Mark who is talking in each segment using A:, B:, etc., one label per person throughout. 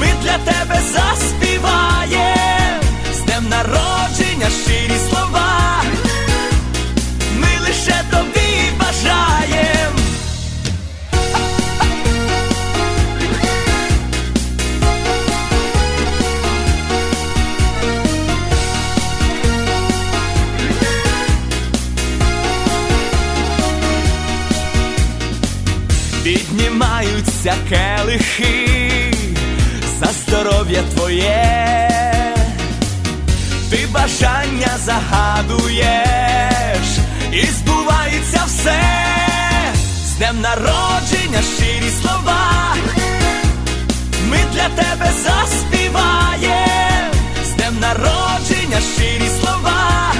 A: ми для тебе заспіваєм, з днем народження щирі слова, ми лише тобі бажаєм. Піднімаються келихи здоров'я твоє, ти бажання загадуєш, і збувається все, з днем народження щирі слова, ми для тебе заспіваєм, з днем народження щирі слова,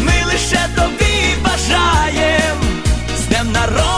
A: ми лише тобі бажаєм, з днем народження